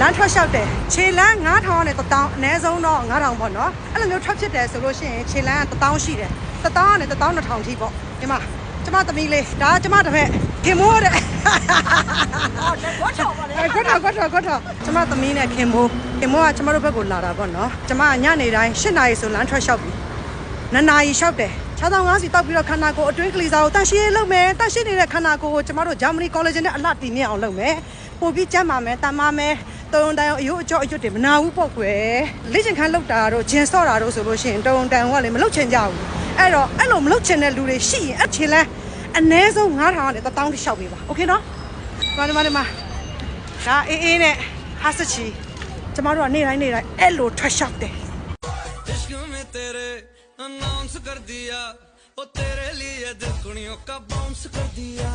လမ်းထွက်လျှောက်တယ်ခြေလမ်း9000နဲ့1000အနည်းဆုံးတော့9000ပေါ့နော်အဲ့လိုမျိုးထွက်ဖြစ်တယ်ဆိုလို့ရှိရင်ခြေလမ်းက1000ရှိတယ်1000နဲ့12000ထိပေါ့ဒီမှာကျမသမီးလေးဒါကကျမတစ်ဖက်ခင်မိုးတဲ့ဝတ်ချော်ပါလေအဲကွတ်တော်ကွတ်တော်ကွတ်တော်ကျမသမီးနဲ့ခင်မိုးခင်မိုးကကျမတို့ဘက်ကိုလာတာပေါ့နော်ကျမကညနေတိုင်း8နာရီဆိုလမ်းထွက်လျှောက်ပြီ2နာရီလျှောက်တယ်6000စီတောက်ပြီးတော့ခန္ဓာကိုယ်အတွင်းကလေးစားကိုတန့်ရှင်းရေးလုပ်မယ်တန့်ရှင်းနေတဲ့ခန္ဓာကိုယ်ကိုကျမတို့ဂျာမနီကောလိပ်နဲ့အလှတည်မြင့်အောင်လုပ်မယ်ပို့ပြီးကျန်းမာမယ်တမ်းမာမယ် တုံတန်အယိုးအကျော်အရွတ်တွေမနာဘူးပေါ့ကွယ်လေ့ကျင့်ခန်းလုပ်တာတို့ဂျင်ဆော့တာတို့ဆိုလို့ရှိရင်တုံတန်ကလည်းမလုပ်ချင်ကြဘူးအဲ့တော့အဲ့လိုမလုပ်ချင်တဲ့လူတွေရှိရင်အထင်လဲအ ਨੇ ဆုံး9000နဲ့1000တိလျှောက်ပေးပါโอเคနော်ဒီမှာဒီမှာဒီမှာ ဒါအေးအေးနဲ့ဟာစချီကျမတို့ကနေတိုင်းနေတိုင်းအဲ့လိုထွက်လျှောက်တယ် इश्क में तेरे अनाउंस कर दिया ओ तेरे लिए दिल कुड़ियों का बाउंस कर दिया